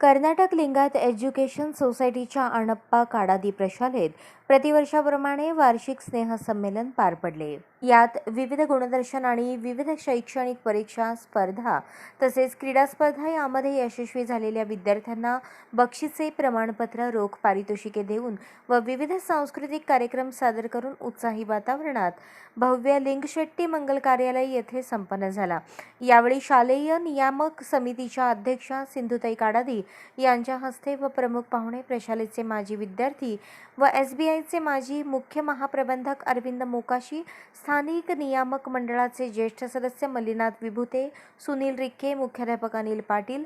Karnataka Lingayat education सोसायटीच्या अणप्पा काडादी प्रशालेत प्रतिवर्षाप्रमाणे वार्षिक स्नेहसंमेलन पार पडले. यात विविध गुणदर्शन आणि विविध शैक्षणिक परीक्षा स्पर्धा तसेच क्रीडा स्पर्धा यामध्ये यशस्वी झालेल्या विद्यार्थ्यांना बक्षिसे प्रमाणपत्र रोख पारितोषिके देऊन व विविध सांस्कृतिक कार्यक्रम सादर करून उत्साही वातावरणात भव्य लिंगशेट्टी मंगल कार्यालय येथे संपन्न झाला. यावेळी शालेय नियामक समितीच्या अध्यक्षा सिंधुताई काडादी यांच्या हस्ते व प्रमुख पाहुणे प्रशालेचे माजी विद्यार्थी व एस बी आयचे माजी मुख्य महाप्रबंधक अरविंद मोकाशी स्थानिक नियामक मंडळाचे ज्येष्ठ सदस्य मल्लीनाथ विभुते सुनील रिक्के मुख्याध्यापक अनिल पाटील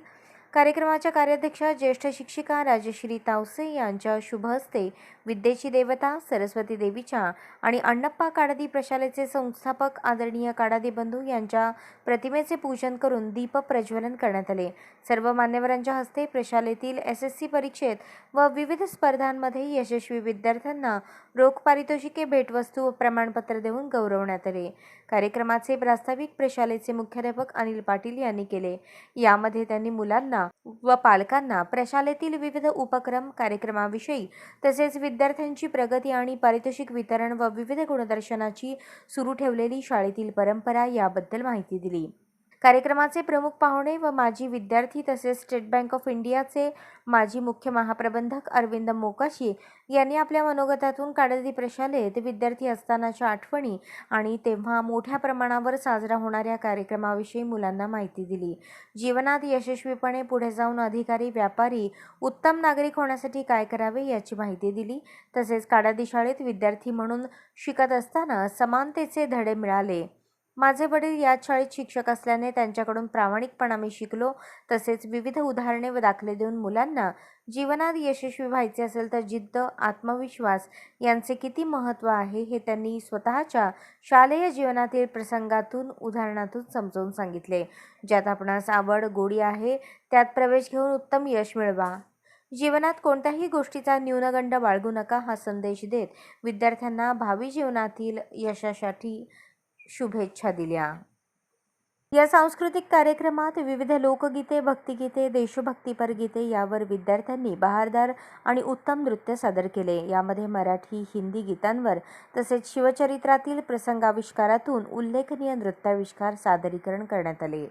कार्यक्रमाच्या कार्याध्यक्षा ज्येष्ठ शिक्षिका राजश्री तावसे यांच्या शुभ हस्ते विद्येची देवता सरस्वती देवीच्या आणि अण्णप्पा काडादी प्रशालेचे संस्थापक आदरणीय काडादी बंधू यांच्या प्रतिमेचे पूजन करून दीप प्रज्वलन करण्यात आले. सर्व मान्यवरांच्या हस्ते प्रशालेतील एस एस सी परीक्षेत व विविध स्पर्धांमध्ये यशस्वी विद्यार्थ्यांना रोख पारितोषिके भेटवस्तू व प्रमाणपत्र देऊन गौरवण्यात आले. कार्यक्रमाचे प्रास्ताविक प्रशालेचे मुख्याध्यापक अनिल पाटील यांनी केले. यामध्ये त्यांनी मुलांना व पालकांना प्रशालेतील विविध उपक्रम कार्यक्रमाविषयी तसेच विद्यार्थ्यांची प्रगती आणि पारितोषिक वितरण व विविध गुणदर्शनाची सुरू ठेवलेली शाळेतील परंपरा याबद्दल माहिती दिली. कार्यक्रमाचे प्रमुख पाहुणे व माजी विद्यार्थी तसेच स्टेट बँक ऑफ इंडियाचे माजी मुख्य महाप्रबंधक अरविंद मोकाशी यांनी आपल्या मनोगतातून काळदी प्रशालेत विद्यार्थी असतानाच्या आठवणी आणि तेव्हा मोठ्या प्रमाणावर साजरा होणाऱ्या कार्यक्रमाविषयी मुलांना माहिती दिली. जीवनात यशस्वीपणे पुढे जाऊन अधिकारी व्यापारी उत्तम नागरिक होण्यासाठी काय करावे याची माहिती दिली. तसेच काडादी शाळेत विद्यार्थी म्हणून शिकत असताना समानतेचे धडे मिळाले. माझे वडील याच शाळेत शिक्षक असल्याने त्यांच्याकडून प्रामाणिकपणा मी शिकलो. तसेच विविध उदाहरणे व दाखले देऊन मुलांना जीवनात यशस्वी व्हायचे असेल तर जिद्द आत्मविश्वास यांचे किती महत्त्व आहे हे त्यांनी स्वतःच्या शालेय जीवनातील प्रसंगातून उदाहरणातून समजावून सांगितले. ज्यात आपणास आवड गोडी आहे त्यात प्रवेश घेऊन उत्तम यश मिळवा. जीवनात कोणत्याही गोष्टीचा न्यूनगंड बाळगू नका हा संदेश देत विद्यार्थ्यांना भावी जीवनातील यशासाठी शुभेच्छा दिल्या. या सांस्कृतिक कार्यक्रमात विविध लोकगीते भक्तिगीते देशभक्तीपर गीते यावर विद्यार्थ्यांनी बहारदार आणि उत्तम नृत्य सादर केले. यामध्ये मराठी हिंदी गीतांवर तसेच शिवचरित्रातील प्रसंगाविष्कारातून उल्लेखनीय नृत्याविष्कार सादरीकरण करण्यात आले.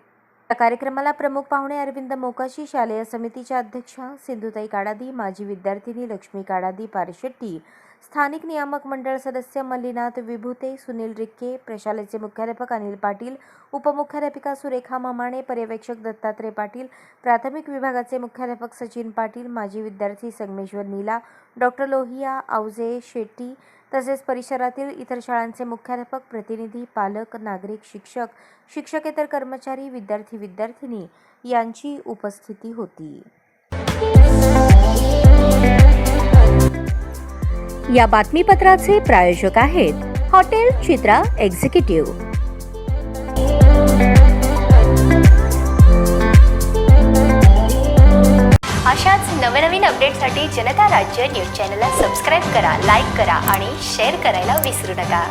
या कार्यक्रमाला प्रमुख पाहुणे अरविंद मोकाशी शालेय समितीच्या अध्यक्षा सिंधुताई काडादी माजी विद्यार्थिनी लक्ष्मी काडादी पारशेट्टी स्थानिक नियामक मंडळ सदस्य मल्लीनाथ विभूते सुनील रिक्के प्रशालेचे मुख्याध्यापक अनिल पाटील उपमुख्याध्यापिका सुरेखा ममाणे पर्यवेक्षक दत्तात्रय पाटील प्राथमिक विभागाचे मुख्याध्यापक सचिन पाटील माजी विद्यार्थी संगमेश्वर नीला डॉक्टर लोहिया आवजे शेट्टी तसेच परिसरातील इतर शाळांचे मुख्याध्यापक प्रतिनिधी पालक नागरिक शिक्षक शिक्षकेतर कर्मचारी विद्यार्थी विद्यार्थिनी यांची उपस्थिती होती. या बातमीपत्राचे प्रायोजक आहेत हॉटेल चित्रा एक्झिक्युटिव्ह. अशाच नवनवीन अपडेटसाठी जनता राज्य न्यूज चॅनलला सबस्क्राईब करा लाईक करा आणि शेअर करायला विसरू नका.